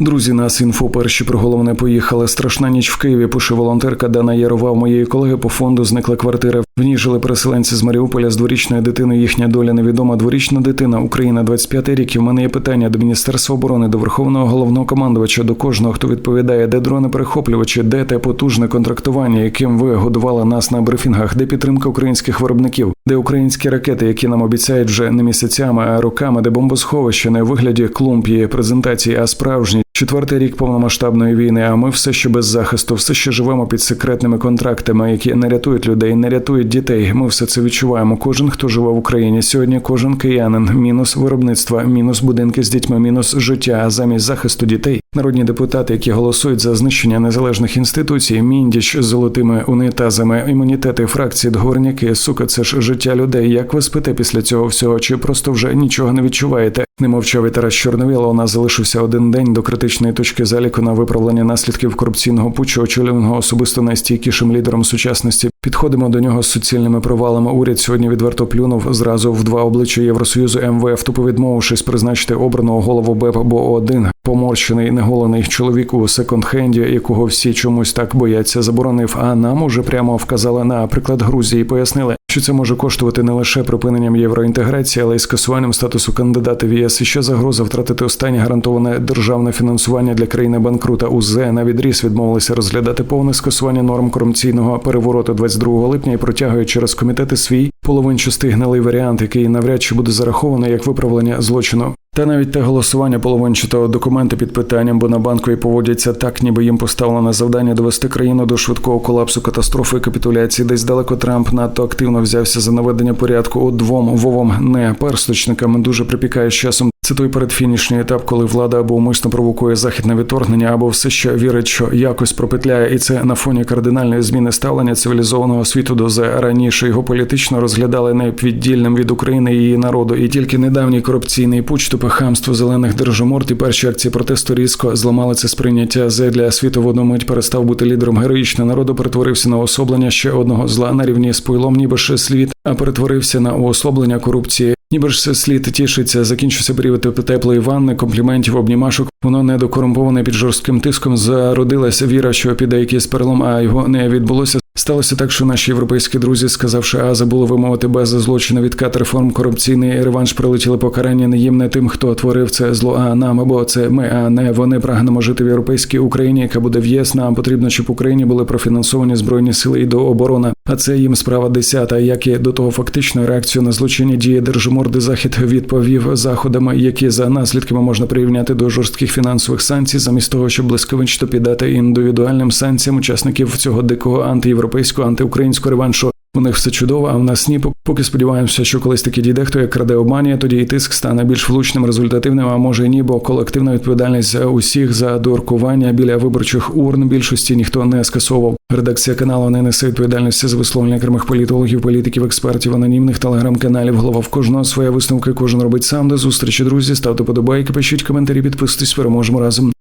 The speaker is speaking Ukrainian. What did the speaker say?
Друзі, нас інфо перші про головне поїхали. Страшна ніч в Києві. Пише волонтерка Дана Ярова. У моєї колеги по фонду зникла квартира. В ній жили переселенці з Маріуполя з дворічною дитиною. Їхня доля невідома. Дворічна дитина Україна 25 рік. І в мене є питання до Міністерства оборони, до Верховного головного командувача, до кожного, хто відповідає, де дрони перехоплювачі, де те потужне контрактування, яким ви годували нас на брифінгах, де підтримка українських виробників, де українські ракети, які нам обіцяють вже не місяцями, а роками, де бомбосховище не вигляді клумб презентації, а справжні. Четвертий рік повномасштабної війни, а ми все ще без захисту, все ще живемо під секретними контрактами, які не рятують людей, не рятують дітей. Ми все це відчуваємо. Кожен, хто живе в Україні, сьогодні кожен киянин, мінус виробництва, мінус будинки з дітьми, мінус життя. А замість захисту дітей народні депутати, які голосують за знищення незалежних інституцій, міндіч з золотими унітазами, імунітети, фракції, договорняки, сука, це ж життя людей. Як ви спите після цього всього? Чи просто вже нічого не відчуваєте? Не мовчав і Тарас Чорновіл, у нас залишився один день до критичної точки заліку на виправлення наслідків корупційного путчу, очолюваного особисто найстійкішим лідером сучасності. Підходимо до нього з суцільними провалами. Уряд сьогодні відверто плюнув зразу в два обличчя Євросоюзу МВФ, тупо відмовившись призначити обраного голову БЕП, бо один поморщений неголений чоловік у секонд-хенді, якого всі чомусь так бояться, заборонив. А нам уже прямо вказали на приклад Грузії. Пояснили, що це може коштувати не лише припиненням євроінтеграції, але й скасуванням статусу кандидата в ЄС. І ще загроза втратити останнє гарантоване державне фінансування для країни банкрута. УЗ на відріз відмовилися розглядати повне скасування норм корупційного перевороту 22 липня і протягують через комітети свій половинчастий гнилий варіант, який навряд чи буде зарахований як виправлення злочину. Та навіть те голосування половинчатого документа під питанням, бо на банкові поводяться так, ніби їм поставлено завдання довести країну до швидкого колапсу, катастрофи і капітуляції. Десь далеко Трамп надто активно взявся за наведення порядку у двом вовом не персточникам. Дуже припікає з часом. Це той передфінішній етап, коли влада або умисно провокує західне відторгнення, або все ще вірить, що якось пропетляє, і це на фоні кардинальної зміни ставлення цивілізованого світу до зе раніше. Його політично розглядали невіддільним від України і її народу, і тільки недавній корупційний пуч, тупе хамство зелених держоморд і перші акції протесту різко зламали це сприйняття. Зе для світу в одну мить перестав бути лідером героїчного народу, перетворився на особлення ще одного зла. На рівні з пойлом, ніби ще слід, а перетворився на уособлення корупції. Ніби ж слід тішиться, закінчився період теплої ванни, компліментів, обнімашок. Воно не докорумповане під жорстким тиском. Зародилася віра, що піде якийсь перелом, а його не відбулося. Сталося так, що наші європейські друзі, сказавши, а забули вимовити без злочину відкат реформ корупційний реванш прилетіли покарання не їм, не тим, хто творив це зло, а нам або це ми, а не вони прагнемо жити в європейській Україні, яка буде в ЄС. Нам потрібно, щоб Україні були профінансовані збройні сили і до оборони. А це їм справа десята. Як і до того фактично реакцію на злочинні дії держморди захід відповів заходами, які за наслідками можна прирівняти до жорстких фінансових санкцій, замість того, щоб блискавично піддати індивідуальним санкціям учасників цього дикого антиєвропейського антиукраїнського реваншу. У них все чудово, а в нас ні. Поки сподіваємося, що колись таки дійде, хто як краде обманює, тоді і тиск стане більш влучним, результативним, а може і ні, бо колективна відповідальність усіх за дуркування біля виборчих урн більшості ніхто не скасовував. Редакція каналу не несе відповідальності за висловлення окремих політологів, політиків, експертів, анонімних телеграм-каналів. Голова в кожного своя висновка, кожен робить сам. До зустрічі, друзі. Ставте подобайки, пишіть коментарі, підписуйтесь. Переможемо разом.